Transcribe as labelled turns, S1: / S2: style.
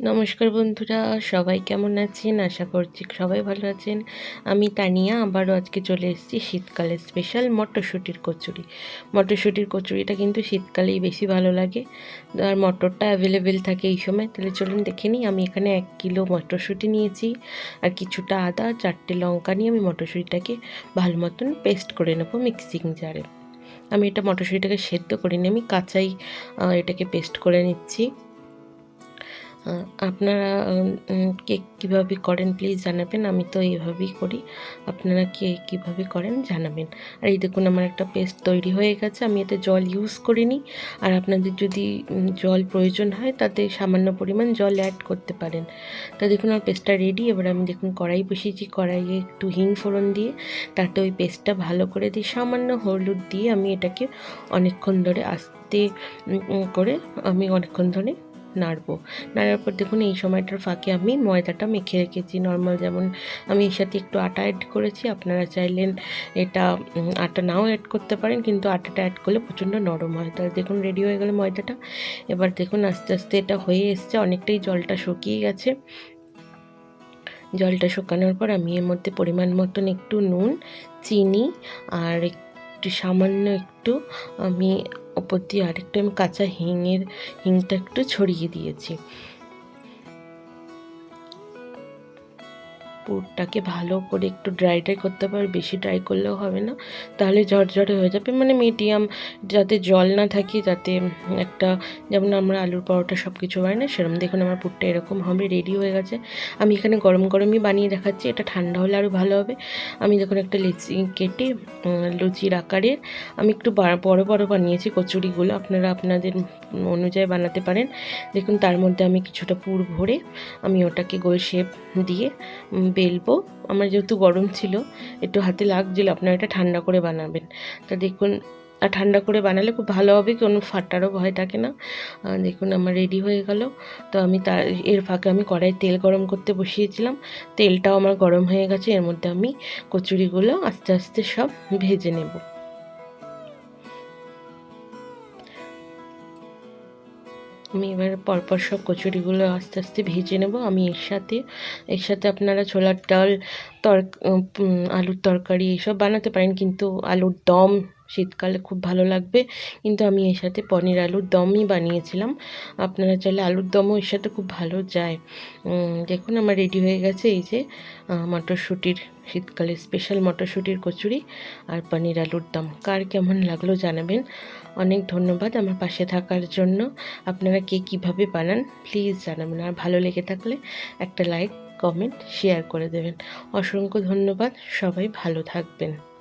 S1: নমস্কার বন্ধুরা, সবাই কেমন আছেন? আশা করছি সবাই ভালো আছেন। আমি তানিয়া, আবারও আজকে চলে এসেছি শীতকালে স্পেশাল মটরশুঁটির কচুরি। মটরশুঁটির কচুরিটা কিন্তু শীতকালেই বেশি ভালো লাগে। আর মটরটা অ্যাভেলেবেল থাকে এই সময়, তাহলে চলুন দেখে নিই। আমি এখানে এক কিলো মটরশুঁটি নিয়েছি আর কিছুটা আদা, চারটে লঙ্কা নিয়ে আমি মটরশুঁটিটাকে ভালো মতন পেস্ট করে নেব মিক্সিং জারে আমি এটা মটরশুঁটিটাকে সেদ্ধ করিনি আমি কাঁচাই এটাকে পেস্ট করে নিচ্ছি। আপনারা উম, কে কীভাবে করেন প্লিজ জানাবেন আমি তো এইভাবেই করি। আপনারা কে কীভাবে করেন জানাবেন। আর এই দেখুন আমার একটা পেস্ট তৈরি হয়ে গেছে আমি এতে জল ইউজ করিনি। আর আপনাদের যদি জল প্রয়োজন হয় তাতে সামান্য পরিমাণ জল অ্যাড করতে পারেন। তা দেখুন আমার পেস্টটা রেডি এবার আমি দেখুন কড়াই বসিয়েছি কড়াইয়ে একটু হিং ফোড়ন দিয়ে তাতে ওই পেস্টটা ভালো করে দিয়ে সামান্য হলুদ দিয়ে আমি এটাকে অনেকক্ষণ ধরে আস্তে করে আমি অনেকক্ষণ ধরে নাড়বো। নাড়ার পর দেখুন, এই সময়টার ফাঁকে আমি ময়দাটা মেখে রেখেছি। নর্মাল যেমন আমি এর সাথে একটু আটা অ্যাড করেছি, আপনারা চাইলেন এটা আটা নাও অ্যাড করতে পারেন, কিন্তু আটাটা অ্যাড করলে প্রচণ্ড নরম হয়। তাহলে দেখুন রেডি হয়ে গেল ময়দাটা। এবার দেখুন, আস্তে আস্তে এটা হয়ে এসছে, অনেকটাই জলটা শুকিয়ে গেছে। জলটা শুকানোর পর আমি এর মধ্যে পরিমাণ মতন একটু নুন, চিনি আর একটু সামান্য একটু আমি ওপর দিয়ে আরেকটু আমি কাঁচা হিংয়ের হিংটা একটু ছড়িয়ে দিয়েছি। পুরটাকে ভালো করে একটু ড্রাই ড্রাই করতে পারে বেশি ড্রাই করলেও হবে না। তাহলে ঝরঝরে হয়ে যাবে মানে মিডিয়াম যাতে জল না থাকে, যাতে একটা যেমন আমরা আলুর পরোটা সব কিছু হয় না, সেরকম দেখুন আমার পুরটা এরকম হবে রেডি হয়ে গেছে। আমি এখানে গরম গরমই বানিয়ে দেখাচ্ছি, এটা ঠান্ডা হলে আরও ভালো হবে। আমি দেখুন একটা লিচি কেটে লুচির আকারে আমি একটু বড় বড় বানিয়েছি কচুরিগুলো, আপনারা আপনাদের অনুযায়ী বানাতে পারেন। দেখুন তার মধ্যে আমি কিছুটা পুর ভরে আমি ওটাকে গোল শেপ দিয়ে বেলবো। আমার যেহেতু গরম ছিল, একটু হাতে লাগছিল, আপনারা এটা ঠান্ডা করে বানাবেন। তা দেখুন, আর ঠান্ডা করে বানালে খুব ভালো হবে, কোনো ফাটারও ভয় থাকে না। দেখুন, আমার রেডি হয়ে গেল। তো আমি তার, এর ফাঁকে আমি কড়াই তেল গরম করতে বসিয়েছিলাম। তেলটাও আমার গরম হয়ে গেছে, এর মধ্যে আমি কচুরিগুলো আস্তে আস্তে সব ভেজে নেব। আমি এবার পরপর সব কচুরিগুলো আস্তে আস্তে ভেজে নেব, আমি এর সাথে। এর সাথে আপনারা ছোলার ডাল তর আলুর তরকারি এসব বানাতে পারেন, কিন্তু আলুর দম শীতকালে খুব ভালো লাগবে। কিন্তু আমি এর সাথে পনির আলুর দমই বানিয়েছিলাম। আপনারা চাইলে আলুর দমও এর সাথে খুব ভালো যায়। দেখুন আমার রেডি হয়ে গেছে এই যে মটরশুঁটির শীতকালে স্পেশাল মটরশুঁটির কচুরি আর পনির আলুর দম। কার কেমন লাগল জানাবেন। অনেক ধন্যবাদ আমার পাশে থাকার জন্য। আপনারা কে কীভাবে বানান, প্লিজ জানাবেন। আর ভালো লেগে থাকলে একটা লাইক কমেন্ট শেয়ার করে দেবেন। অসংখ্য ধন্যবাদ সবাই ভালো থাকবেন।